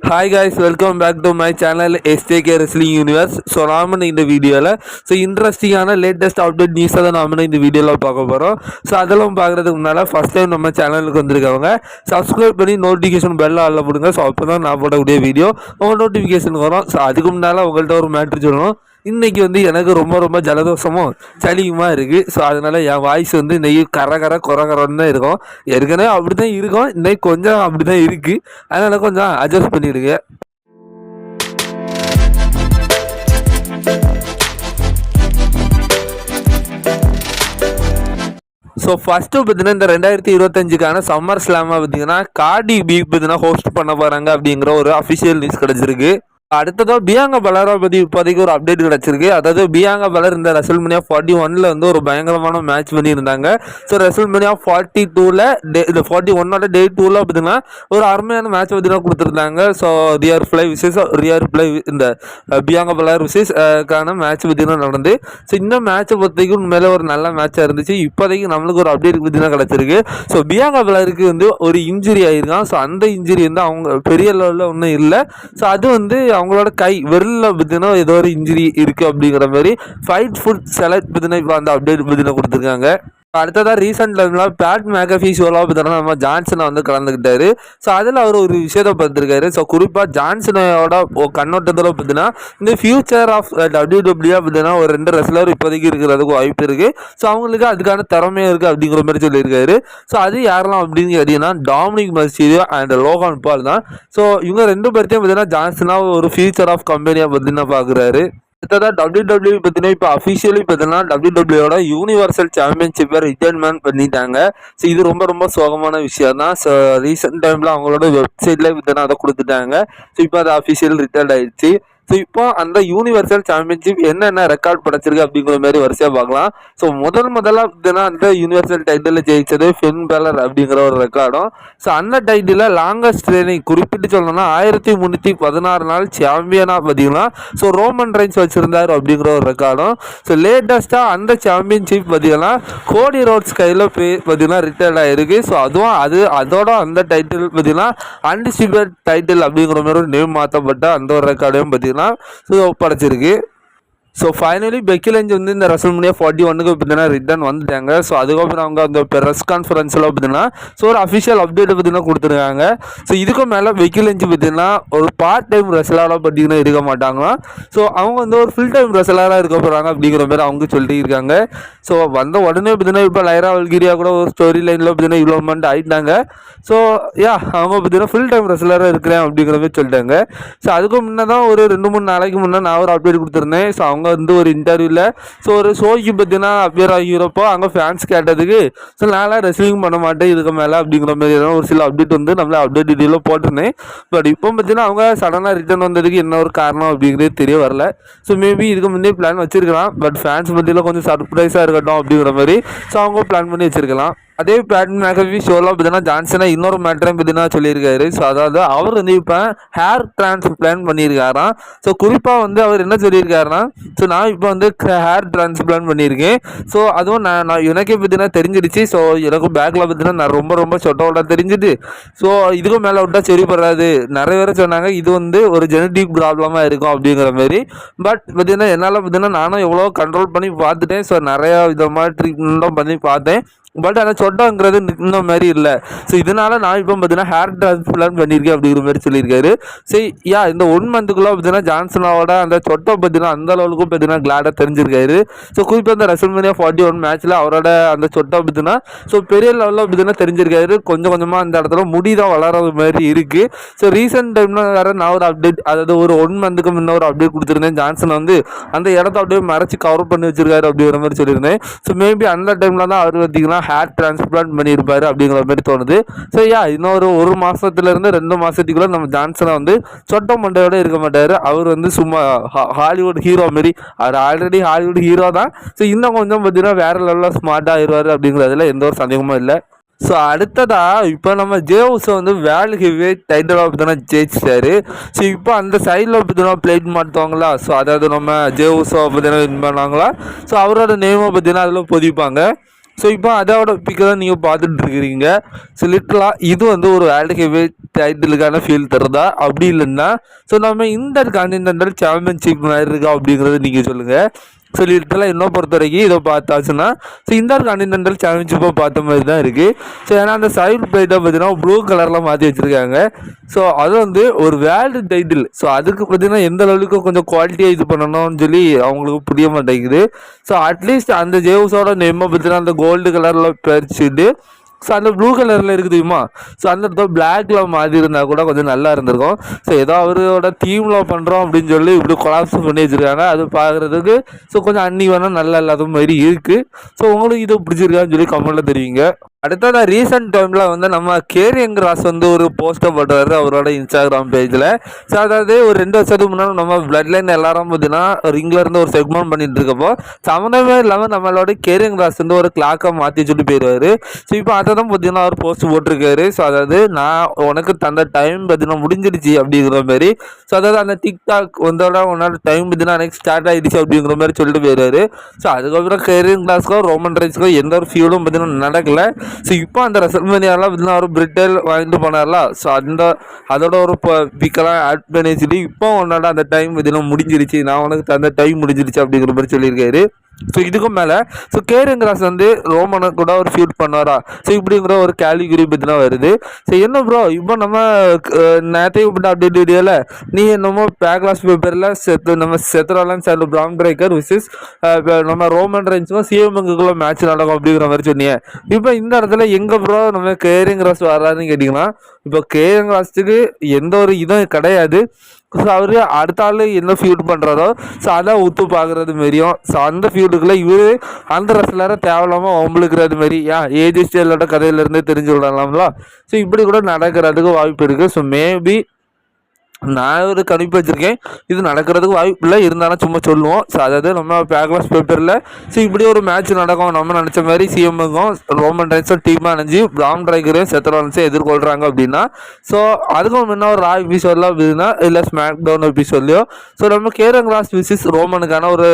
Hi guys welcome back to my channel STK wrestling universe so நாம இந்த வீடியோவில் so இன்ட்ரெஸ்டிங்கான லேட்டஸ்ட் அப்டேட் நியூஸை தான் நாம இந்த வீடியோவில் பார்க்க போகிறோம் ஸோ அதெல்லாம் பார்க்குறதுக்கு முன்னால் ஃபஸ்ட் டைம் நம்ம சேனலுக்கு வந்திருக்கவங்க சப்ஸ்கிரைப் பண்ணி நோட்டிஃபிகேஷன் பெல்ல அல்ல போடுங்க. ஸோ அப்போ தான் நான் போடக்கூடிய வீடியோ உங்கள் நோட்டிஃபிகேஷன் வரும். ஸோ அதுக்கு முன்னால் உங்கள்கிட்ட ஒரு மேட்ரு சொல்லணும். இன்னைக்கு வந்து எனக்கு ரொம்ப ரொம்ப ஜலதோஷமும் சளியுமா இருக்குது ஸோ அதனால என் வாய்ஸ் வந்து இன்னைக்கு கர கர குற கரன்னு தான் இருக்கும். ஏற்கனவே அப்படி தான் இருக்கும். இன்னைக்கு கொஞ்சம் அப்படி தான் இருக்குது அதனால கொஞ்சம் அட்ஜஸ்ட் பண்ணிடுங்க. ஸோ ஃபஸ்ட்டு பார்த்தீங்கன்னா இந்த ரெண்டாயிரத்தி இருபத்தஞ்சுக்கான சம்மர் ஸ்லாமை பார்த்தீங்கன்னா காடி பி பார்த்தீங்கன்னா ஹோஸ்ட் பண்ண போகிறாங்க அப்படிங்கிற ஒரு அஃபிஷியல் நியூஸ் கிடச்சிருக்கு. அடுத்ததாக பியாங்கா பலரை பற்றி இப்போதைக்கு ஒரு அப்டேட் கிடச்சிருக்கு. அதாவது பியாங்கா பலர் இந்த ரெசல்மனியா ஃபார்ட்டி ஒனில் வந்து ஒரு பயங்கரமான மேட்ச் பண்ணியிருந்தாங்க. ஸோ ரெசல்மனியா ஃபார்ட்டி டூவில் டே இந்த ஃபார்ட்டி ஒன்னோட டே டூவில் பார்த்தீங்கன்னா ஒரு அருமையான மேட்ச் பார்த்தீங்கன்னா கொடுத்துருந்தாங்க. ஸோ ரியர் ஃப்ளை விசேஷ ரியர் ஃப்ளை இந்த பியாங்கா பலர் விசேஷக்கான மேட்ச் பார்த்தீங்கன்னா நடந்து. ஸோ இந்த மேட்ச்சை பொறுத்தவரைக்கும் உண்மையிலே ஒரு நல்ல மேட்சாக இருந்துச்சு. இப்போதைக்கு நம்மளுக்கு ஒரு அப்டேட் பார்த்தீங்கன்னா கிடச்சிருக்கு. ஸோ பியாங்கா பலருக்கு வந்து ஒரு இன்ஜுரி ஆயிருக்கான். ஸோ அந்த இன்ஜுரி வந்து அவங்க பெரிய லெவலில் ஒன்றும் இல்லை. ஸோ அது வந்து அவங்களோட கை விரலில் பார்த்தீங்கன்னா ஏதோ ஒரு இன்ஜுரி இருக்குது அப்படிங்கிற மாதிரி ஃபைட் ஃபுட் செலக்ட் பார்த்தீங்கன்னா இப்போ அந்த அப்டேட் பார்த்தீங்கன்னா கொடுத்துருக்காங்க. அடுத்ததாக ரீசெண்டில் பேட் மேகஃபி ஷோலாம் பார்த்தீங்கன்னா நம்ம ஜான்சனை வந்து கலந்துக்கிட்டாரு. ஸோ அதில் அவர் ஒரு விஷயத்தை பார்த்துருக்காரு. ஸோ குறிப்பாக ஜான்சனோட கண்ணோட்டத்தில் பார்த்தீங்கன்னா இந்த ஃபியூச்சர் ஆஃப் டபிள்யூ டபிள்யூ பார்த்தீங்கன்னா ஒரு ரெண்டு ரெஸ்லர் இப்போதைக்கு இருக்கிறதுக்கு வாய்ப்பு இருக்குது ஸோ அவங்களுக்கு அதுக்கான திறமையாக இருக்குது அப்படிங்கிற மாதிரி சொல்லியிருக்காரு. ஸோ அது யாரெல்லாம் அப்படின்னு கேட்டிங்கன்னா டாமினிக் மர்சீரியோ அண்ட் லோகான் பால் தான். ஸோ இவங்க ரெண்டு பேர்த்தையும் பார்த்தீங்கன்னா ஜான்சனாக ஒரு ஃபியூச்சர் ஆஃப் கம்பெனியாக பார்த்தீங்கன்னா பார்க்குறாரு. அடுத்ததாக டபிள்யூ டபிள்யூ பார்த்தீங்கன்னா இப்போ அஃபிஷியலி பார்த்தீங்கன்னா டபிள்யூ டபிள்யூட யூனிவர்சல் சாம்பியன்ஷிப்பை ரிட்டைர்மெண்ட் பண்ணிட்டாங்க. ஸோ இது ரொம்ப ரொம்ப சோகமான விஷயம் தான் ஸோ ரீசெண்ட் டைமில் அவங்களோட வெப்சைட்டில் பார்த்தீங்கன்னா அதை கொடுத்துட்டாங்க. ஸோ இப்போ அது அஃபிஷியல் ரிட்டையர்ட் ஆயிடுச்சு. ஸோ இப்போ அந்த யூனிவர்சல் சாம்பியன்ஷிப் என்னென்ன ரெக்கார்ட் படைச்சிருக்கு அப்படிங்கிற மாதிரி வரிசையாக பார்க்கலாம். ஸோ முதல் முதலாக பார்த்தீங்கன்னா அந்த யூனிவர்சல் டைட்டிலில் ஜெயிச்சது ஃபென் பேலர் அப்படிங்கிற ஒரு ரெக்கார்டும் ஸோ அந்த டைட்டில் லாங்கஸ்ட் ட்ரைனிங் குறிப்பிட்டு சொல்லணும்னா ஆயிரத்தி முந்நூற்றி பதினாறு நாள் சாம்பியனாக பார்த்தீங்கன்னா ஸோ ரோமன் ரைன்ஸ் வச்சுருந்தார் அப்படிங்கிற ஒரு ரெக்கார்டும் ஸோ லேட்டஸ்ட்டாக அந்த சாம்பியன்ஷிப் பார்த்தீங்கன்னா கோடி ரோட்ஸ் கையில் போய் பார்த்தீங்கன்னா ரிட்டையர்ட் ஆகிருக்கு ஸோ அதுவும் அது அதோட அந்த டைட்டில் பார்த்தீங்கன்னா அன்டிசிபேட் டைட்டில் அப்படிங்கிற மாதிரி ஒரு நேம் மாற்றப்பட்ட அந்த ஒரு ரெக்கார்டையும் பார்த்தீங்கன்னா ஸோ படைச்சிருக்கு. ஸோ ஃபைனலி பெக்கிலஞ்ச் வந்து இந்த ரசல்மனியா ஃபார்ட்டி ஒன்னுக்கு பார்த்தீங்கன்னா ரிட்டர்ன் வந்துட்டாங்க. ஸோ அதுக்கப்புறம் அவங்க அந்த ப்ரெஸ் கான்ஃபரன்ஸில் பார்த்தீங்கன்னா ஸோ ஒரு அஃபிஷியல் அப்டேட் பார்த்தீங்கன்னா கொடுத்துருக்காங்க. ஸோ இதுக்கு மேலே பெக்கிலஞ்ச் பார்த்தீங்கன்னா ஒரு பார்ட் டைம் ரெசலராக பார்த்தீங்கன்னா இருக்க மாட்டாங்க ஸோ அவங்க வந்து ஒரு ஃபுல் டைம் ரெசலராக இருக்க போகிறாங்க அப்படிங்கிற மாதிரி அவங்க சொல்லிட்டு இருக்காங்க. ஸோ வந்த உடனே பார்த்தீங்கன்னா இப்போ லைரா வல்கிரியா கூட ஒரு ஸ்டோரி லைனில் பார்த்தீங்கன்னா இன்வால்மெண்ட் ஆகிட்டாங்க ஸோ யா அவங்க பார்த்தீங்கன்னா ஃபுல் டைம் ரசலராக இருக்கிறேன் அப்படிங்கிற மாதிரி சொல்லிட்டாங்க. ஸோ அதுக்கு முன்னே தான் ஒரு ரெண்டு மூணு நாளைக்கு முன்னே நான் ஒரு அப்டேட் கொடுத்துருந்தேன். ஸோ அவங்க வந்து ஒரு இன்டர்வியூவில் ஸோ ஒரு ஷோக்கு பார்த்தீங்கன்னா அப்பியர் ஆகிறப்போ அங்கே ஃபேன்ஸ் கேட்டதுக்கு ஸோ நான்லாம் ரெஸ்லிங் பண்ண மாட்டேன் இதுக்கு மேலே அப்படிங்கிற மாதிரி ஒரு சில அப்டேட் வந்து நம்மள அப்டேட் டீட்டெயிலில் போட்டிருந்தேன். பட் இப்போ பார்த்தீங்கன்னா அவங்க சடனாக ரிட்டர்ன் வந்ததுக்கு என்ன ஒரு காரணம் அப்படிங்கிறது தெரிய வரல. ஸோ மேபி இதுக்கு முன்னே பிளான் வச்சிருக்கலாம் பட் ஃபேன்ஸ் பற்றியில் கொஞ்சம் சர்ப்ரைஸாக இருக்கட்டும் அப்படிங்கிற மாதிரி ஸோ அவங்க பிளான் பண்ணி வச்சிருக்கலாம். அதே பேட் மேகவி ஷோவில் பார்த்தீங்கன்னா ஜான்சனா இன்னொரு மேட்டரையும் பார்த்தீங்கன்னா சொல்லியிருக்காரு. ஸோ அதாவது அவர் வந்து இப்போ ஹேர் டிரான்ஸ்பிளான் பண்ணியிருக்காராம். ஸோ குறிப்பாக வந்து அவர் என்ன சொல்லியிருக்காருன்னா ஸோ நான் இப்போ வந்து ஹேர் டிரான்ஸ்பிளான் பண்ணியிருக்கேன். ஸோ அதுவும் நான் நான் எனக்கே பார்த்தீங்கன்னா தெரிஞ்சிடுச்சு. ஸோ எனக்கும் பேக்கில் பார்த்தீங்கன்னா நான் ரொம்ப ரொம்ப சொட்டோட தெரிஞ்சுது. ஸோ இதுக்கும் மேலே விட்டால் சரிப்படாது நிறைய பேர் சொன்னாங்க இது வந்து ஒரு ஜெனட்டிக் ப்ராப்ளமாக இருக்கும் அப்படிங்கிற மாதிரி. பட் பார்த்தீங்கன்னா என்னால் பார்த்தீங்கன்னா நானும் எவ்வளோ கண்ட்ரோல் பண்ணி பார்த்துட்டேன். ஸோ நிறையா விதமாக ட்ரீட்மெண்ட்டும் பண்ணி பார்த்தேன். பட் ஆனால் சொட்டங்கிறது இந்த மாதிரி இல்லை. ஸோ இதனால நான் இப்போ பார்த்தீங்கன்னா ஹேர் டிரான்ஸ்பிளான் பண்ணியிருக்கேன் அப்படிங்கிற மாதிரி சொல்லியிருக்காரு. சரி யா இந்த ஒன் மந்த்துக்குள்ளே பார்த்தீங்கன்னா ஜான்சனோட அந்த சொட்டை பார்த்தீங்கன்னா அந்த அளவுக்கும் பார்த்தீங்கன்னா கிளாடாக தெரிஞ்சிருக்காரு. ஸோ குறிப்பாக அந்த ரெசல்மேனியா ஃபார்ட்டி ஒன் மேட்ச்சில் அவரோட அந்த சொட்டை பார்த்தீங்கன்னா ஸோ பெரிய லெவலில் பார்த்தீங்கன்னா தெரிஞ்சிருக்காரு. கொஞ்சம் கொஞ்சமாக அந்த இடத்துல முடி தான் வளர்றது மாதிரி இருக்குது ஸோ ரீசெண்ட் டைமில் வேறு நான் ஒரு அப்டேட் அதாவது ஒரு ஒன் மந்த்துக்கு முன்ன ஒரு அப்டேட் கொடுத்துருந்தேன். ஜான்சன் வந்து அந்த இடத்த அப்படியே மறைச்சி கவர் பண்ணி வச்சிருக்காரு அப்படிங்கிற மாதிரி சொல்லியிருந்தேன். ஸோ மேபி அந்த டைமில் தான் அவர் பார்த்தீங்கன்னா ஹேர் டிரான்ஸ்பிளான்ட் பண்ணியிருப்பாரு அப்படிங்கிற மாதிரி தோணுது. ஸோ யா இன்னொரு ஒரு மாதத்துலேருந்து ரெண்டு மாதத்துக்குள்ளே நம்ம ஜான்சனை வந்து சொட்ட மண்டையோட இருக்க மாட்டார். அவர் வந்து சும்மா ஹாலிவுட் ஹீரோ மாரி. அவர் ஆல்ரெடி ஹாலிவுட் ஹீரோ தான். ஸோ இன்னும் கொஞ்சம் பார்த்தீங்கன்னா வேறு லெவலில் ஸ்மார்ட்டாக ஆயிடுவார் அப்படிங்கிறதுல எந்த ஒரு சந்தேகமும் இல்லை. ஸோ அடுத்ததா இப்போ நம்ம ஜேவுஸை வந்து வேர்ல்டு ஹெவி டைட்டில் பார்த்தோன்னா ஜெயிச்சிட்டாரு. ஸோ இப்போ அந்த சைடில் பார்த்தீங்கன்னா பிளேட் மாட்டுவாங்களா? ஸோ அதாவது நம்ம ஜேவுஸை பார்த்தீங்கன்னா வின் பண்ணாங்களா? ஸோ அவரோட நேமை பார்த்தீங்கன்னா அதில் பொதிப்பாங்க. ஸோ இப்போ அதோட பிக்கை தான் நீங்கள் பார்த்துட்டு இருக்கிறீங்க ஸோ லிட்டலாக இது வந்து ஒரு வேர்ல்டு ஹெவி டைட்டிலுக்கான ஃபீல் தருதா? அப்படி இல்லைன்னா ஸோ நம்ம இந்த கான்டினென்டல் சாம்பியன்ஷிப் மாதிரி இருக்கா அப்படிங்கிறத நீங்கள் சொல்லுங்கள் ஸோ இன்னும் பொறுத்த வரைக்கும் இதை பார்த்தாச்சுன்னா ஸோ இந்த கான்டினென்டல் சாம்பியன்ஷிப்பை பார்த்த மாதிரி தான் இருக்குது ஸோ ஏன்னா அந்த சைடு பிளேட்டை பார்த்தீங்கன்னா ப்ளூ கலரில் மாற்றி வச்சுருக்காங்க. ஸோ அது வந்து ஒரு வேர்ல்டு டைட்டில் ஸோ அதுக்கு பார்த்தீங்கன்னா எந்த லெவலுக்கு கொஞ்சம் குவாலிட்டியாக இது பண்ணணும்னு சொல்லி அவங்களுக்கு புரிய மாட்டேங்குது. ஸோ அட்லீஸ்ட் அந்த ஜேவ்ஸோட நெம்மை பார்த்தீங்கன்னா அந்த கோல்டு கலரில் பறிச்சுட்டு ஸோ அந்த ப்ளூ கலரில் இருக்குது தெரியுமா? ஸோ அந்த இடத்துல பிளாக்ல மாறி இருந்தால் கூட கொஞ்சம் நல்லா இருந்திருக்கும். ஸோ ஏதோ அவரோட டீமில் பண்ணுறோம் அப்படின்னு சொல்லி இப்படி கொலாப்ஸ் பண்ணி வச்சுருக்காங்க. அது பார்க்குறதுக்கு ஸோ கொஞ்சம் அன்னி வேணால் நல்லா இல்லாத மாதிரி இருக்குது ஸோ உங்களுக்கு இது பிடிச்சிருக்கான்னு சொல்லி கமெண்ட்டில் தெரிவிங்க. அடுத்தது ரீசெண்ட் டைமில் வந்து நம்ம கேரியங் ராஸ் வந்து ஒரு போஸ்ட்டை போட்டுறாரு அவரோட இன்ஸ்டாகிராம் பேஜில் ஸோ அதாவது ஒரு ரெண்டு வருஷத்துக்கு முன்னாடி நம்ம பிளட் லைன் எல்லாரும் பார்த்தீங்கன்னா ரிங்கில் ஒரு செக்மெண்ட் பண்ணிட்டு இருக்கப்போ சம்மந்தமே இல்லாமல் நம்மளோட கேரியங் ராஸ் வந்து ஒரு கிளாக்கை மாற்றி சொல்லி போயிடுவார் ஸோ இப்போ அதை தான் பார்த்தீங்கன்னா அவர் போஸ்ட் போட்டிருக்காரு. ஸோ அதாவது நான் உனக்கு தந்த டைம் பார்த்தீங்கன்னா முடிஞ்சிடுச்சு அப்படிங்கிற மாதிரி. ஸோ அதாவது அந்த டிக்டாக் வந்தோட உன்னோட டைம் பார்த்தீங்கன்னா எனக்கு ஸ்டார்ட் ஆகிடுச்சு அப்படிங்கிற மாதிரி சொல்லிட்டு போயிடுவாரு ஸோ அதுக்கப்புறம் கேரியங் கிளாஸ்க்கோ ரோமன் ரைஸ்க்கோ எந்த ஒரு ஃபியூலும் பார்த்தீங்கன்னா நடக்கலை. ஸோ இப்போ அந்த ரெசல்மேனியாலாம் பார்த்தீங்கன்னா ஒரு பிரிட்டல் வாங்கிட்டு போனார்ல. ஸோ அந்த அதோட ஒரு பிக்கெல்லாம் ஆட் பண்ணி சொல்லி இப்போ உன்னோட அந்த டைம் இதெல்லாம் முடிஞ்சிருச்சு. நான் உனக்கு அந்த டைம் முடிஞ்சிருச்சு அப்படிங்கிற மாதிரி சொல்லியிருக்காரு. ஸோ இதுக்கும் மேலே ஸோ கேருங்கிராஸ் வந்து ரோமனை கூட ஒரு ஃபீல் பண்ணுவாரா? ஸோ இப்படிங்கிற ஒரு கேலிகிரி பற்றினா வருது. ஸோ என்ன ப்ரோ இப்போ நம்ம நேற்றையும் இப்படி அப்டேட் வீடியோவில் நீ என்னமோ பேக்லாஸ் பேப்பரில் செத்து நம்ம செத்துராலன் சேர்ந்த பிரான் பிரேக்கர் விசஸ் நம்ம ரோமன் ரேஞ்சுக்கும் சிஎம்ங்குள்ள மேட்ச் நடக்கும் அப்படிங்கிற மாதிரி சொன்னீங்க. இப்போ இந்த இடத்துல எங்கே ப்ரோ நம்ம கேரிங் கேரங்கராஸ் வராதுன்னு கேட்டிங்கன்னா இப்போ கேரிங் ராஸ்ட்டுக்கு எந்த ஒரு இதுவும் கிடையாது. ஸோ அவர் அடுத்த ஆள் என்ன ஃபியூட் பண்ணுறாரோ ஸோ அதான் ஒத்து பார்க்குறது மாரியும் ஸோ அந்த ஃபியூட்டுக்குள்ளே இவர் அந்த ரெஸ்லரை தேவையில்லாமல் அவங்களுக்குறது மாரி ஏன் ஏஜி ஸ்டேலோட கதையிலேருந்தே தெரிஞ்சு விடலாம்ல? ஸோ இப்படி கூட நடக்கிறதுக்கு வாய்ப்பு இருக்குது ஸோ மேபி நான் ஒரு கணிப்பு வச்சுருக்கேன். இது நடக்கிறதுக்கு வாய்ப்பு இல்லை இருந்தாலும் சும்மா சொல்லுவோம். ஸோ அதாவது நம்ம பேக்லாஸ் பேப்பரில் ஸோ இப்படி ஒரு மேட்ச் நடக்கும். நம்ம நினச்ச மாதிரி சிஎம்முக்கும் ரோமன் ரைன்ஸும் டீமாக அணிஞ்சு பிராம் ட்ரைகரையும் செத்தரோன்ஸையும் எதிர்கொள்கிறாங்க அப்படின்னா ஸோ அதுக்கும் முன்ன ஒரு ரா எபிசோடில் அப்படின்னா இல்லை ஸ்மாக் டவுன் எபிசோட்லையோ ஸோ நம்ம கேரங் கிளாஸ் விசிஸ் ரோமனுக்கான ஒரு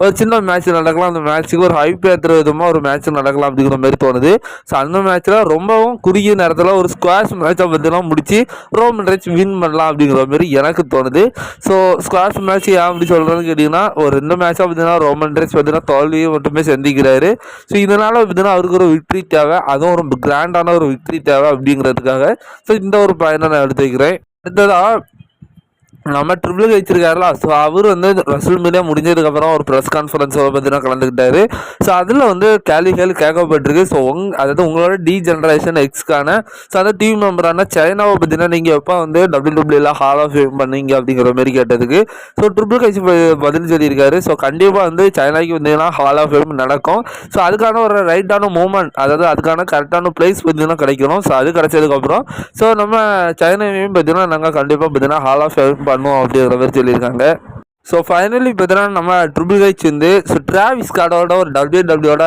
ஒரு சின்ன மேட்ச் நடக்கலாம். அந்த மேட்ச்சுக்கு ஒரு ஹைப் ஏற்றுற விதமாக ஒரு மேட்ச் நடக்கலாம் அப்படிங்கிற மாதிரி தோணுது. ஸோ அந்த மேட்ச்சில் ரொம்பவும் குறுகிய நேரத்தில் ஒரு ஸ்குவாஷ் மேட்சை பற்றிலாம் முடித்து ரோமன் ரைட்ஸ் வின் பண்ணலாம் அப்படி அப்படிங்கிற மாதிரி எனக்கு தோணுது. ஸோ ஸ்குவாஷ் மேட்ச் ஏன் அப்படி சொல்கிறேன்னு கேட்டிங்கன்னா ஒரு ரெண்டு மேட்சாக பார்த்தீங்கன்னா ரோமன் ட்ரெஸ் பார்த்தீங்கன்னா தோல்வியை மட்டுமே சந்திக்கிறாரு. ஸோ இதனால் பார்த்தீங்கன்னா அவருக்கு ஒரு விக்ட்ரி தேவை. அதுவும் ஒரு கிராண்டான ஒரு விக்ட்ரி தேவை அப்படிங்கிறதுக்காக. ஸோ இந்த ஒரு பயனை நான் எடுத்து வைக்கிறேன் அடுத்ததாக நம்ம ட்ரிபிள் வச்சிருக்காருல ஸோ அவர் வந்து ரசூல் மீடியா முடிஞ்சதுக்கப்புறம் ஒரு ப்ரெஸ் கான்ஃபரன்ஸை பார்த்தீங்கன்னா கலந்துக்கிட்டாரு. ஸோ அதில் வந்து கேள்விகள் கேட்கப்பட்டிருக்கு. ஸோ உங் அதாவது உங்களோட டி ஜென்ரேஷன் எக்ஸ்க்கான ஸோ அந்த டீம் மெம்பரான சைனாவை பார்த்தீங்கன்னா நீங்கள் எப்போ வந்து டபிள்யூ டபிள்யூல ஹால் ஆஃப் ஃபேம் பண்ணீங்க அப்படிங்கிற மாதிரி கேட்டதுக்கு ஸோ ட்ரிபிள் கைஸ் பதில் சொல்லியிருக்காரு. ஸோ கண்டிப்பாக வந்து சைனாக்கு வந்தீங்கன்னா ஹால் ஆஃப் ஃபேம் நடக்கும். ஸோ அதுக்கான ஒரு ரைட்டான மூமெண்ட் அதாவது அதுக்கான கரெக்டான பிளேஸ் பார்த்தீங்கன்னா கிடைக்கணும். ஸோ அது கிடைச்சதுக்கப்புறம் ஸோ நம்ம சைனாவையும் பார்த்தீங்கன்னா நாங்கள் கண்டிப்பாக பார்த்தீங்கன்னா ஹால் ஆஃப் ஃபேம் பண்ணுவோம் அப்படிங்கிற மாதிரி சொல்லியிருக்காங்க ஸோ ஃபைனலி பார்த்தீங்கன்னா நம்ம ட்ரிபிள் ஹெச் வந்து ஸோ டிராவிஸ் கார்டோட ஒரு டபிள்யூ டபிள்யூட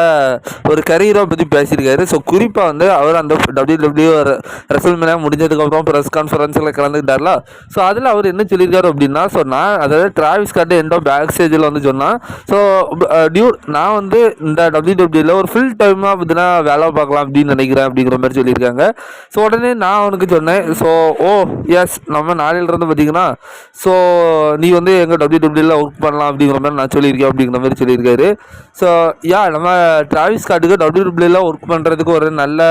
ஒரு கரியரை பற்றி பேசியிருக்காரு. ஸோ குறிப்பாக வந்து அவர் அந்த டபிள்யூ டபிள்யூ ரெசல் மேலே முடிஞ்சதுக்கப்புறம் ப்ரெஸ் கான்ஃபரன்ஸில் கலந்துக்கிட்டார்ல. ஸோ அதில் அவர் என்ன சொல்லியிருக்காரு அப்படின்னா ஸோ நான் அதாவது டிராவிஸ் கார்டு எந்த பேக் ஸ்டேஜில் வந்து சொன்னால் ஸோ டியூ நான் வந்து இந்த டபிள்யூ டபிள்யூவில் ஒரு ஃபுல் டைமாக பார்த்தீங்கன்னா வேலை பார்க்கலாம் அப்படின்னு நினைக்கிறேன் அப்படிங்கிற மாதிரி சொல்லியிருக்காங்க. ஸோ உடனே நான் அவனுக்கு சொன்னேன் ஸோ ஓ எஸ் நம்ம நாளையிலிருந்து பார்த்தீங்கன்னா ஸோ நீ வந்து எங்கள் டபிள்யூ டபிள்யூல ஒர்க் பண்ணலாம் அப்படிங்கிற மாதிரி நான் சொல்லியிருக்கேன் அப்படிங்கிற மாதிரி சொல்லியிருக்காரு. ஸோ யா நம்ம டிராவிஸ் காட்டுக்கு டபிள்யூ ஒர்க் பண்ணுறதுக்கு ஒரு நல்ல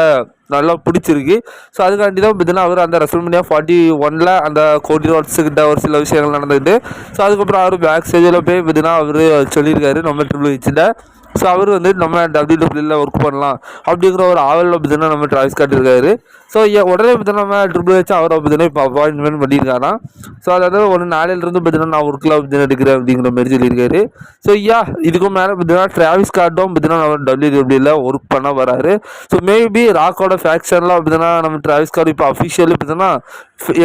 நல்லா பிடிச்சிருக்கு. ஸோ அதுக்காண்டி தான் பார்த்தீங்கன்னா அவர் அந்த ரெசல்மனியா ஃபார்ட்டி ஒனில் அந்த கோடி ரோட்ஸுக்கிட்ட ஒரு சில விஷயங்கள் நடந்துக்கிட்டு ஸோ அதுக்கப்புறம் அவர் பேக் ஸ்டேஜில் போய் பார்த்தீங்கன்னா அவர் சொல்லியிருக்காரு நம்ம ட்ரிபிள் வச்சுட்டு ஸோ அவர் வந்து நம்ம டபிள்யூடபிள்யூவில் ஒர்க் பண்ணலாம் அப்படிங்கிற ஒரு ஆவலில் பார்த்தீங்கன்னா நம்ம டிராவிஸ் காட்டியிருக்காரு ஸோ உடனே பார்த்தீங்கன்னா ட்ரிபிள் ஹெச் அவரை பார்த்தீங்கன்னா இப்போ அப்பாயின்மெண்ட் பண்ணியிருக்காராம் ஸோ அதாவது ஒரு நாளையிலேருந்து பார்த்தீங்கன்னா நான் ஒர்க்கில் பார்த்தீங்கன்னா எடுக்கிறேன் அப்படிங்கிற மாதிரி சொல்லியிருக்காரு. ஸோ யா இதுக்கு மேலே பார்த்தீங்கன்னா டிராவிஸ் கார்டும் பார்த்தீங்கன்னா நம்ம டபிள்யூ டபிள்யூல ஒர்க் பண்ண வராரு. ஸோ மேபி ராக்கோட ஃபேக்ஷன்லாம் பார்த்தீங்கன்னா நம்ம டிராவிஸ் கார்டு இப்போ அஃபிஷியலி பார்த்தீங்கன்னா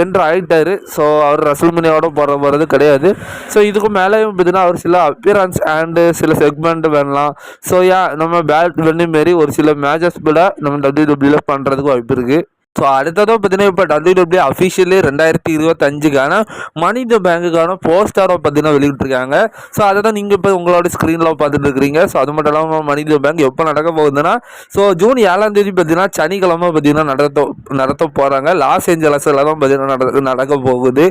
என்ட்ரு ஆகிட்டாரு ஸோ அவர் ரசல்மனியோட போகிற போகிறது கிடையாது. ஸோ இதுக்கு மேலேயும் பார்த்தீங்கன்னா அவர் சில அப்பியரன்ஸ் அண்டு சில செக்மெண்ட் வேணலாம். ஸோ யா நம்ம பேட் பண்ணி மாரி ஒரு சில மேட்சஸ் கூட நம்ம டபிள்யூ டபிள்யூல பண்ணுறதுக்கு வாய்ப்பு இருக்குது ஸோ அடுத்ததாக பார்த்தீங்கன்னா இப்போ டபிள்யூடபிள்யூ அஃபிஷியலி ரெண்டாயிரத்தி இருபத்தஞ்சுக்கான மனித பேங்குக்கான போஸ்டரை பார்த்தீங்கன்னா வெளியிட்டிருக்காங்க. ஸோ அதை தான் நீங்கள் இப்போ உங்களோட ஸ்க்ரீனில் பார்த்துட்டு இருக்கிறீங்க. ஸோ அது மட்டும் இல்லாமல் மனித பேங்க் எப்போ நடக்க போகுதுன்னா ஸோ ஜூன் ஏழாம் தேதி பார்த்தீங்கன்னா சனிக்கிழமை பார்த்தீங்கன்னா நடத்த நடத்த போகிறாங்க லாஸ் ஏஞ்சலஸில் தான் பார்த்தீங்கன்னா நடக்க போகுது.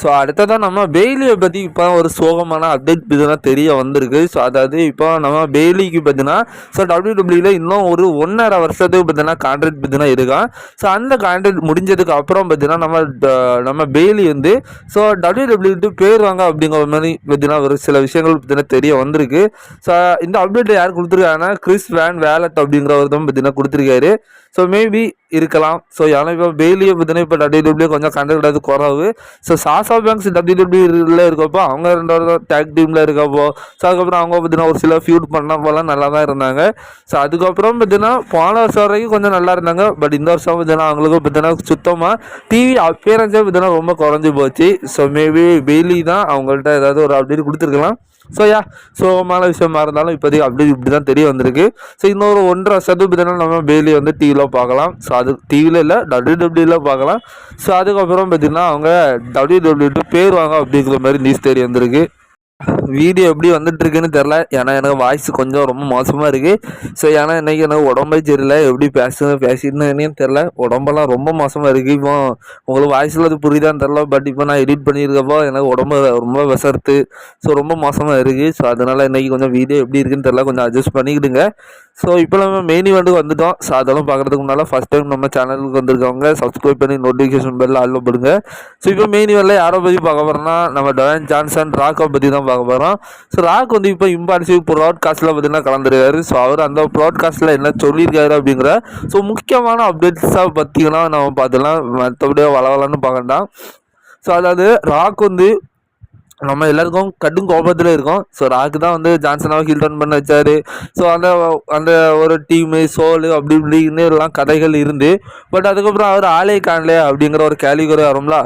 ஸோ அடுத்ததாக நம்ம பெய்லியை பற்றி இப்போ ஒரு சோகமான அப்டேட் பார்த்தீங்கன்னா தெரிய வந்திருக்கு. ஸோ அதாவது இப்போ நம்ம பெய்லிக்கு பார்த்தீங்கன்னா ஸோ டபிள்யூடபிள்யூல இன்னும் ஒரு ஒன்றரை வருஷத்துக்கு பார்த்தீங்கன்னா கான்ட்ராக்ட் பார்த்தீங்கன்னா இருக்கான். ஸோ அந்த கான்ட்ராக்ட் முடிஞ்சதுக்கு அப்புறம் பார்த்தீங்கன்னா நம்ம ட- நம்ம பெய்லி வந்து ஸோ டபிள்யூடபிள்யூட்டு பேருவாங்க அப்படிங்கிற மாதிரி பார்த்தீங்கன்னா ஒரு சில விஷயங்கள் பார்த்தீங்கன்னா தெரிய வந்திருக்கு. ஸோ இந்த அப்டேட் யார் கொடுத்துருக்காங்கன்னா கிறிஸ் வேன் வேலட் அப்படிங்கிறவர் தான் பார்த்தீங்கன்னா கொடுத்துருக்காரு. ஸோ மேபி இருக்கலாம். ஸோ ஏன்னா இப்போ பெய்லியை பார்த்தீங்கன்னா இப்போ டபிள்யூடபிள்யூ கொஞ்சம் கண்டுக்கிட்டது குறவு. ஸோ சாசா பேங்க்ஸ் டபிள்யூடபிள்யூல இருக்கப்போ அவங்க ரெண்டாவது டேக் டீமில் இருக்கப்போ. ஸோ அதுக்கப்புறம் அவங்க பார்த்தீங்கன்னா ஒரு சில ஃபியூட் பண்ணப்போலாம் நல்லா தான் இருந்தாங்க. ஸோ அதுக்கப்புறம் பார்த்தீங்கன்னா போன வருஷம் வரைக்கும் கொஞ்சம் நல்லா இருந்தாங்க. பட் இந்த வருஷம் பார்த்தீங்கன்னா அவங்களுக்கு பார்த்தீங்கன்னா சுத்தமாக டிவி அப்பியரன்ஸே பார்த்தீங்கன்னா ரொம்ப குறைஞ்சி போச்சு. ஸோ மேபி பெய்லி தான் அவங்கள்ட்ட ஏதாவது ஒரு அப்டேட் கொடுத்துருக்கலாம். ஸோ யா சோகமான விஷயமா இருந்தாலும் இப்போதைக்கு அப்படி இப்படி தான் தெரிய வந்திருக்கு. ஸோ இன்னொரு ஒன்றரை சதவீதம் நம்ம பேலி வந்து டிவியில் பார்க்கலாம். ஸோ அது டிவியில் இல்லை டபிள்யூ டபிள்யூல பார்க்கலாம். ஸோ அதுக்கப்புறம் பார்த்திங்கன்னா அவங்க டபிள்யூ டபிள்யூ பேர் வாங்க அப்படிங்கிற மாதிரி நியூஸ் தெரிய வந்திருக்கு. வீடியோ எப்படி வந்துட்டு இருக்குன்னு தெரில. ஏன்னா எனக்கு வாய்ஸ் கொஞ்சம் ரொம்ப மோசமாக இருக்குது ஸோ ஏன்னா இன்றைக்கி எனக்கு உடம்பே சரியில்லை. எப்படி பேச பேசிட்டுன்னு தெரில. உடம்பெல்லாம் ரொம்ப மோசமாக இருக்குது இப்போ உங்களுக்கு வாய்ஸில் அது புரியுதான்னு தெரில. பட் இப்போ நான் எடிட் பண்ணியிருக்கப்போ எனக்கு உடம்பு ரொம்ப விசர்த்து ஸோ ரொம்ப மோசமாக இருக்குது ஸோ அதனால் இன்றைக்கி கொஞ்சம் வீடியோ எப்படி இருக்குன்னு தெரில. கொஞ்சம் அட்ஜஸ்ட் பண்ணிக்கிடுங்க. ஸோ இப்போ நம்ம மெயின் இவெண்ட்டுக்கு வந்துட்டோம். ஸோ அதெல்லாம் பார்க்குறதுக்கு முன்னால் ஃபஸ்ட் டைம் நம்ம சேனலுக்கு வந்திருக்கவங்க சப்ஸ்கிரைப் பண்ணி நோட்டிஃபிகேஷன் பெல் ஆல்ல போடுங்க. ஸோ இப்போ மெயின் இவெண்ட்டில் யாரை பற்றி பார்க்க போகிறோம்னா நம்ம டொயன் ஜான்சன் ராக்கை பற்றி தான் பார்க்க போகிறோம் ஸோ ராக் வந்து இப்போ இம்பார்சிவ் ப்ராட்காஸ்ட்டில் பார்த்தீங்கன்னா கலந்துருக்காரு. ஸோ அவர் அந்த ப்ராட்காஸ்ட்டில் என்ன சொல்லியிருக்காரு அப்படிங்கிற ஸோ முக்கியமான அப்டேட்ஸாக பார்த்தீங்கன்னா நம்ம பார்த்துலாம் மற்றபடியே வளவலன்னு வளன்னு வேண்டாம் ஸோ அதாவது ராக் வந்து நம்ம எல்லாருக்கும் கடும் கோபத்தில் இருக்கோம். ஸோ ராக்கு தான் வந்து ஜான்சனாவை ஹில் டவுன் பண்ண வச்சாரு. ஸோ அந்த அந்த ஒரு டீமு சோலு அப்படி இப்படின்னு எல்லாம் கதைகள் இருந்து பட் அதுக்கப்புறம் அவர் ஆளே காணல அப்படிங்கிற ஒரு கேலிகுறை வரும்ல.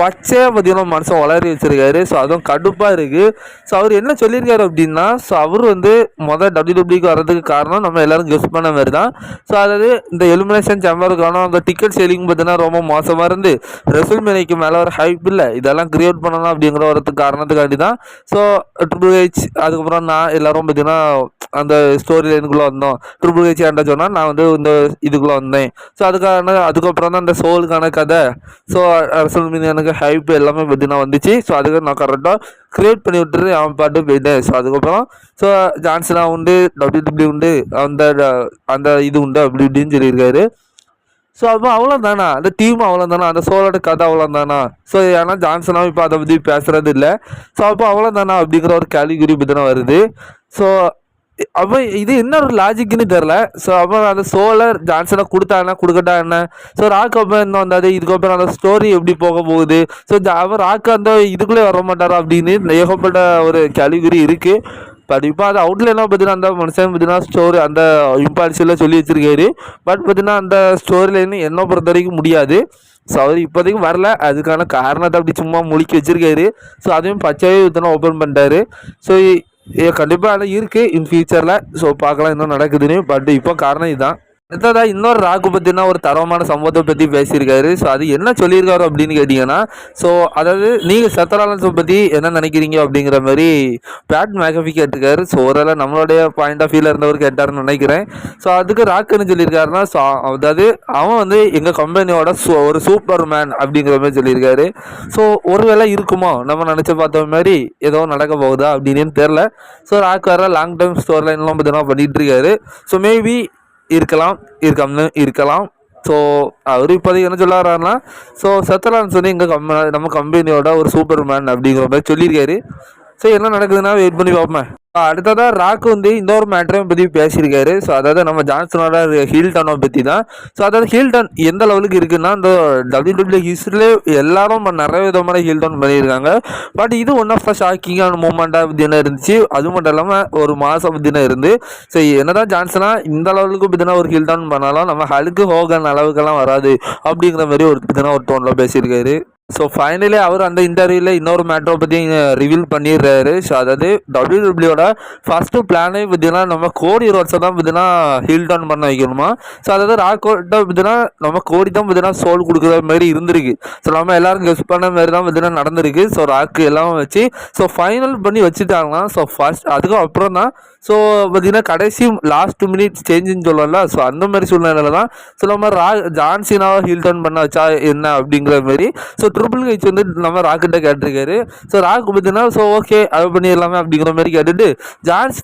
பச்சையாக பார்த்தீங்கன்னா மனுஷன் வளரி வச்சுருக்காரு. ஸோ அதுவும் கடுப்பாக இருக்குது ஸோ அவர் என்ன சொல்லியிருக்காரு அப்படின்னா ஸோ அவர் வந்து மொதல் டபிள்யூடபிள்யூக்கு வர்றதுக்கு காரணம் நம்ம எல்லாரும் கெஸ்ட் பண்ண மாதிரி தான் ஸோ அதாவது இந்த எலிமினேஷன் சேம்பருக்கான அந்த டிக்கெட் சேலிங் பார்த்தீங்கன்னா ரொம்ப மோசமாக இருந்து ரெசல் மேனைக்கு மேலே ஒரு ஹைப் இல்லை. இதெல்லாம் கிரியேட் பண்ணணும் அப்படிங்கிற வரதுக்கு காரணத்துக்காண்டி தான் ஸோ ட்ரிபிள் ஹெச் அதுக்கப்புறம் நான் எல்லாரும் பார்த்தீங்கன்னா அந்த ஸ்டோரி லைனுக்குள்ளே வந்தோம். ட்ரிபிள் ஹெச் ஏன்டா சொன்னால் நான் வந்து இந்த இதுக்குள்ளே வந்தேன். ஸோ அதுக்கான அதுக்கப்புறம் தான் அந்த சோலுக்கான கதை. ஸோ அரசோல் மீது எனக்கு ஹைப் எல்லாமே பார்த்தீங்கன்னா வந்துச்சு. ஸோ அதுக்கு நான் கரெக்டாக கிரியேட் பண்ணி விட்டுரு அவன் பாட்டு போயிட்டேன். ஸோ அதுக்கப்புறம் ஸோ ஜான்சனா உண்டு டபிள்யூ உண்டு அந்த அந்த இது உண்டு அப்படி இப்படின்னு சொல்லியிருக்காரு. ஸோ அப்போ அவ்வளோ தானா அந்த டீம் அவ்வளோ தானா அந்த சோலோட கதை அவ்வளோ தானா ஸோ ஏன்னா ஜான்சனாவும் இப்போ அதை பற்றி பேசுகிறது இல்லை ஸோ அப்போ அவ்வளோ தானா அப்படிங்கிற ஒரு கேலிகுரி பற்றி வருது. ஸோ அப்போ இது என்ன ஒரு லாஜிக்னு தெரில ஸோ அப்போ அந்த சோலர் ஜான்சனை கொடுத்தா என்ன? கொடுக்கட்டா என்ன? ஸோ ராக் அப்போ என்ன வந்தாது? இதுக்கப்புறம் அந்த ஸ்டோரி எப்படி போக போகுது? ஸோ அவர் ராக் அந்த இதுக்குள்ளே வர மாட்டாரா அப்படின்னு ஏகப்பட்ட ஒரு கேலிகுரி இருக்குது பட் இப்போ அது அவுட்லைனாக பார்த்தீங்கன்னா அந்த மனுஷன் பார்த்தீங்கன்னா ஸ்டோரி அந்த இம்பால்சியில் சொல்லி வச்சிருக்காரு. பட் பார்த்தீங்கன்னா அந்த ஸ்டோரி லைன் என்ன பொறுத்த வரைக்கும் முடியாது. ஸோ அவர் இப்போதைக்கு வரல. அதுக்கான காரணத்தை அப்படி சும்மா முழுக்கி வச்சிருக்காரு. ஸோ அதையும் பச்சையே இத்தனை ஓப்பன் பண்ணிட்டாரு. ஸோ கண்டிப்பாக அது இருக்குது இன் ஃபியூச்சரில் ஸோ பார்க்கலாம் என்ன நடக்குதுன்னு. பட் இப்போ காரணம் இதுதான் அடுத்ததாக இன்னொரு ராக்கு பற்றினா ஒரு தரமான சம்பவத்தை பற்றி பேசியிருக்காரு. ஸோ அது என்ன சொல்லியிருக்காரு அப்படின்னு கேட்டிங்கன்னா ஸோ அதாவது நீங்கள் சத்தராலன்ஸை பற்றி என்ன நினைக்கிறீங்க அப்படிங்கிற மாதிரி பேட் மேகஃபி கேட்டிருக்காரு. ஸோ ஓரளவு நம்மளுடைய பாயிண்ட் ஆஃப் வியூவில் இருந்தவர் கேட்டார்னு நினைக்கிறேன். ஸோ அதுக்கு ராக் என்ன சொல்லியிருக்காருன்னா ஸோ அதாவது அவன் வந்து எங்கள் கம்பெனியோட ஒரு சூப்பர் மேன் அப்படிங்கிற மாதிரி சொல்லியிருக்காரு. ஸோ ஒருவேளை இருக்குமா? நம்ம நினச்சி பார்த்த மாதிரி ஏதோ நடக்க போகுதா அப்படின்னு தெரில ஸோ ராக் வேற லாங் டைம் ஸ்டோர் லைன்லாம் பார்த்தீங்கன்னா பண்ணிகிட்டு இருக்காரு. ஸோ மேபி இருக்கலாம் இருக்காமனு இருக்கலாம். ஸோ அவர் இப்போதைக்கு என்ன சொல்ல வர்றாருன்னா ஸோ சத்தலான்ஸ் வந்து எங்கள் கம்ப நம்ம கம்பெனியோட ஒரு சூப்பர் மேன் அப்படிங்கிற மாதிரி சொல்லியிருக்காரு. ஸோ என்ன நடக்குதுன்னா வெயிட் பண்ணி பார்ப்போம் அடுத்ததாக ராக் வந்து இந்த ஒரு மேட்டரையும் பற்றி பேசியிருக்காரு. ஸோ அதாவது நம்ம ஜான்சனோட ஹீல்டனை பற்றி தான். ஸோ அதாவது ஹீல்டன் எந்த லெவலுக்கு இருக்குன்னா இந்த டபிள்யூ டபிள்யூ ஹிஸ்ட்ரிலே எல்லாரும் நிறைய விதமான ஹீல்டன் பண்ணியிருக்காங்க. பட் இது ஒன் ஆஃப் த ஷாக்கிங்கான மூமெண்ட்டாக பற்றினா இருந்துச்சு. அது மட்டும் இல்லாமல் ஒரு மாதம் பற்றினா இருந்து. ஸோ என்னதான் ஜான்சனா இந்த லெவலுக்கு பற்றினா ஒரு ஹீல்டன் பண்ணாலும் நம்ம ஹலுக்கு ஹோகன் அளவுக்கெல்லாம் வராது. அப்படிங்கிற மாதிரி ஒரு பற்றினா ஒரு டோனில் பேசியிருக்காரு. ஸோ ஃபைனலி அவர் அந்த இன்டர்வியூவில் இன்னொரு மேட்ரை பற்றி ரிவீல் பண்ணிடுறாரு. ஸோ அதாவது டபிள்யூடபிள்யூட ஃபஸ்ட்டு பிளானே பார்த்தீங்கன்னா நம்ம கோடி ரோட்ஸை தான் பார்த்தீங்கன்னா ஹீல் டவுன் பண்ண வைக்கணுமா? ஸோ அதாவது ராக்கோட்டை பார்த்தீங்கன்னா நம்ம கோடி தான் பார்த்தீங்கன்னா சோல் கொடுக்குற மாதிரி இருந்திருக்கு. ஸோ நம்ம எல்லாரும் கெஸ் பண்ண மாதிரி தான் பார்த்தீங்கன்னா நடந்திருக்கு. ஸோ ராக்கு எல்லாம் வச்சு ஸோ ஃபைனல் பண்ணி வச்சுட்டாங்கன்னா ஸோ ஃபஸ்ட் அதுக்கப்புறம் அப்புறம் தான் ஸோ பார்த்தீங்கன்னா கடைசி லாஸ்ட் மினிட் சேஞ்சுன்னு சொல்லல ஸோ அந்த மாதிரி சூழ்நிலையில தான் ஸோ நம்ம ரா ஜான்சினாவை ஹீல் டவுன் பண்ண வச்சா என்ன அப்படிங்கிற மாதிரி. ஸோ ட்ரிபிள் ஹெச் வந்து நம்ம ராக்கிட்ட கேட்டிருக்காரு. ஸோ ராக் பார்த்தீங்கன்னா ஸோ ஓகே அது பண்ணிடலாமே அப்படிங்கிற மாதிரி கேட்டுட்டு ஜான்ஸ்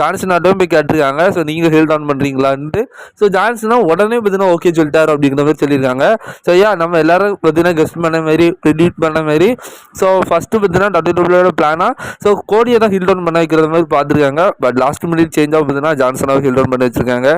ஜான்சனாட்டும் போய் கேட்டிருக்காங்க. ஸோ நீங்கள் ஹீல் டவுன் பண்ணுறீங்களான்ட்டு ஸோ ஜான்சனா உடனே பார்த்தீங்கன்னா ஓகே சொல்லிட்டாரு அப்படிங்கிற மாதிரி சொல்லியிருக்காங்க. ஸோ ஐயா நம்ம எல்லாரும் பார்த்தீங்கன்னா கெஸ்ட் பண்ண மாதிரி ப்ரிடியூட் பண்ண மாதிரி. ஸோ ஃபஸ்ட்டு பார்த்தீங்கன்னா டபிள்யூடபிள்யூட பிளானாக ஸோ கோடியை தான் ஹீல் டவுன் பண்ண வைக்கிற மாதிரி பார்த்துருக்காங்க. பட் லாஸ்ட் மினிட் சேஞ்ச் ஆகுதுன்னா பார்த்தீங்கன்னா ஜான்சனாவை ஹீல் டவுன் பண்ணி வச்சுருக்காங்க.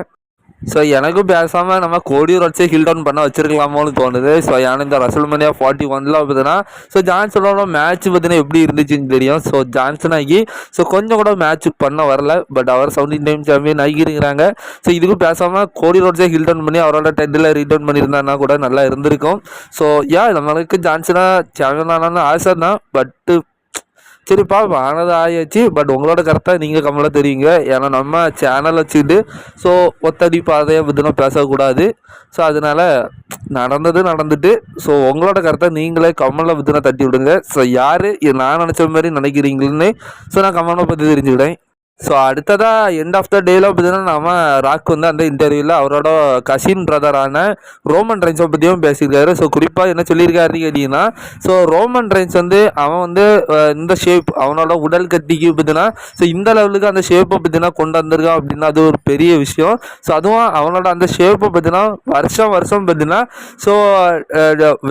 ஸோ எனக்கும் பேசாமல் நம்ம கோடி ரோட்ஸே ஹில் டவுன் பண்ண வச்சிருக்கலாமோன்னு தோணுது. ஸோ ஏன்னா இந்த ரசல்மனியா ஃபார்ட்டி ஒனில் பார்த்தீங்கன்னா ஸோ ஜான்சனோட மேட்ச் பார்த்தீங்கன்னா எப்படி இருந்துச்சுன்னு தெரியும். ஸோ ஜான்சன் ஆகி ஸோ கொஞ்சம் கூட மேட்ச் பண்ண வரல பட் அவர் செவன்டீன் டைம் சாம்பியன் ஆகியிருக்கிறாங்க ஸோ இதுக்கும் பேசாமல் கோடி ரோட்ஸே ஹில் டவுன் பண்ணி அவரோட டெண்டில் ரீடவுன் பண்ணியிருந்தானா கூட நல்லா இருந்திருக்கும். ஸோ ஏன் நம்மளுக்கு ஜான்சனாக சாம்பியன் ஆனான்னு ஆசை தான் பட்டு சரிப்பா ஆனது ஆயாச்சு. பட் உங்களோட கரெக்டாக நீங்கள் கம்மலாக தெரியுங்க. ஏன்னா நம்ம சேனல் வச்சுக்கிட்டு ஸோ ஒத்தடி பாதையை பற்றினா பேசக்கூடாது. ஸோ அதனால் நடந்தது நடந்துட்டு ஸோ உங்களோட கருத்தை நீங்களே கம்மலை பற்றினா தட்டி விடுங்க. ஸோ யார் நான் நினச்ச மாதிரி நினைக்கிறீங்கன்னு ஸோ நான் கமலை பற்றி தெரிஞ்சுக்கிட்டேன். ஸோ அடுத்ததாக எண்ட் ஆஃப் த டேல பார்த்தீங்கன்னா நம்ம ராக் வந்து அந்த இன்டர்வியூவில் அவரோட கசின் பிரதரான ரோமன் ரைன்ஸை பற்றியும் பேசியிருக்காரு. ஸோ குறிப்பாக என்ன சொல்லியிருக்காரு கேட்டிங்கன்னா ஸோ ரோமன் ரைன்ஸ் வந்து அவன் வந்து இந்த ஷேப் அவனோட உடல் கட்டிக்கு பார்த்தீங்கன்னா ஸோ இந்த லெவலுக்கு அந்த ஷேப்பை பார்த்தீங்கன்னா கொண்டு வந்திருக்கான் அப்படின்னா அது ஒரு பெரிய விஷயம். ஸோ அதுவும் அவனோட அந்த ஷேப்பை பார்த்தீங்கன்னா வருஷம் வருஷம் பார்த்தீங்கன்னா ஸோ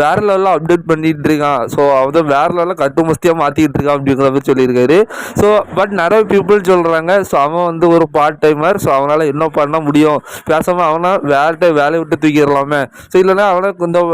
வேற லெவலில் அப்டேட் பண்ணிகிட்டு இருக்கான். ஸோ அவன் வேற லெவலில் கட்டுமஸ்தியாக மாற்றிக்கிட்டு இருக்கான் அப்படிங்கிற மாதிரி சொல்லியிருக்காரு. ஸோ பட் நிறைய பீப்புள் சொல்கிறாங்க ஸோ அவன் வந்து ஒரு பார்ட் டைமர் ஸோ அவனால் என்ன பண்ண முடியும்? பேசாமல் அவனை வேலை வேலையை விட்டு தூக்கிடலாமே. ஸோ இல்லைன்னா அவனை கொஞ்சம்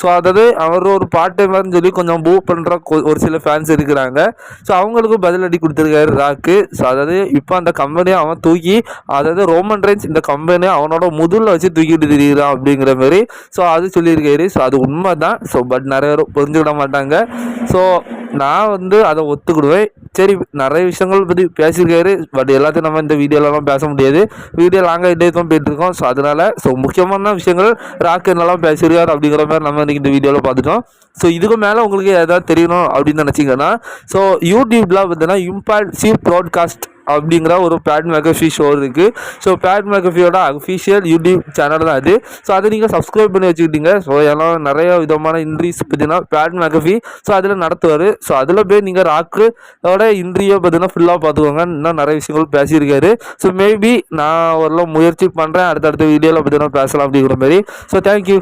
ஸோ அதாவது அவர் ஒரு பார்ட் டைமர்னு சொல்லி கொஞ்சம் மூவ் பண்ணுற ஒரு சில ஃபேன்ஸ் இருக்கிறாங்க. ஸோ அவங்களுக்கும் பதிலடி கொடுத்துருக்காரு ராக்கு. ஸோ அதாவது இப்போ அந்த கம்பெனியை அவன் தூக்கி அதாவது ரோமன் ரைன்ஸ் இந்த கம்பெனியை அவனோட முதுகில் வச்சு தூக்கிட்டு திரிகிறான் அப்படிங்கிற மாதிரி ஸோ அது சொல்லியிருக்காரு. ஸோ அது உண்மை தான் ஸோ பட் நிறைய பேர் புரிஞ்சுக்கிட மாட்டாங்க. ஸோ நான் வந்து அதை ஒத்துக்கிடுவேன். சரி நிறைய விஷயங்கள் பற்றி பேசியிருக்காரு. பட் எல்லாத்தையும் நம்ம இந்த வீடியோலலாம் பேச முடியாது. வீடியோ லாங்காக இதே தான் போயிட்டுருக்கோம் ஸோ அதனால் ஸோ முக்கியமான விஷயங்கள் ராக்கு என்னெல்லாம் பேசியிருக்காரு அப்படிங்கிற மாதிரி நம்ம இன்றைக்கி இந்த வீடியோவில் பார்த்துட்டோம். ஸோ இதுக்கு மேலே உங்களுக்கு ஏதாவது தெரியணும் அப்படின்னு நினச்சிங்கன்னா ஸோ யூடியூப்பில் பார்த்தீங்கன்னா இம்பால்சிவ் ப்ராட்காஸ்ட் அப்படிங்கிற ஒரு பேட் மேகஃபி ஷோ இருக்குது ஸோ பேட் மேக்கஃபியோட அஃபிஷியல் யூடியூப் சேனல் தான் அது. ஸோ அதை நீங்கள் சப்ஸ்கிரைப் பண்ணி வச்சுக்கிட்டீங்க. ஸோ எல்லாம் நிறைய விதமான இன்ட்ரீஸ் பார்த்தீங்கன்னா பேட் மேக்கஃபி ஸோ அதில் நடத்துவார். ஸோ அதில் போய் நீங்கள் ராக்கோட இன்ட்ரியை பார்த்தீங்கன்னா ஃபுல்லாக பார்த்துக்கோங்க இன்னும் நிறைய விஷயங்கள் பேசியிருக்காரு. ஸோ மேபி நான் ஒரு முயற்சி பண்ணுறேன் அடுத்தடுத்த வீடியோவில் பார்த்தீங்கன்னா பேசலாம் அப்படிங்கிற மாதிரி. So thank you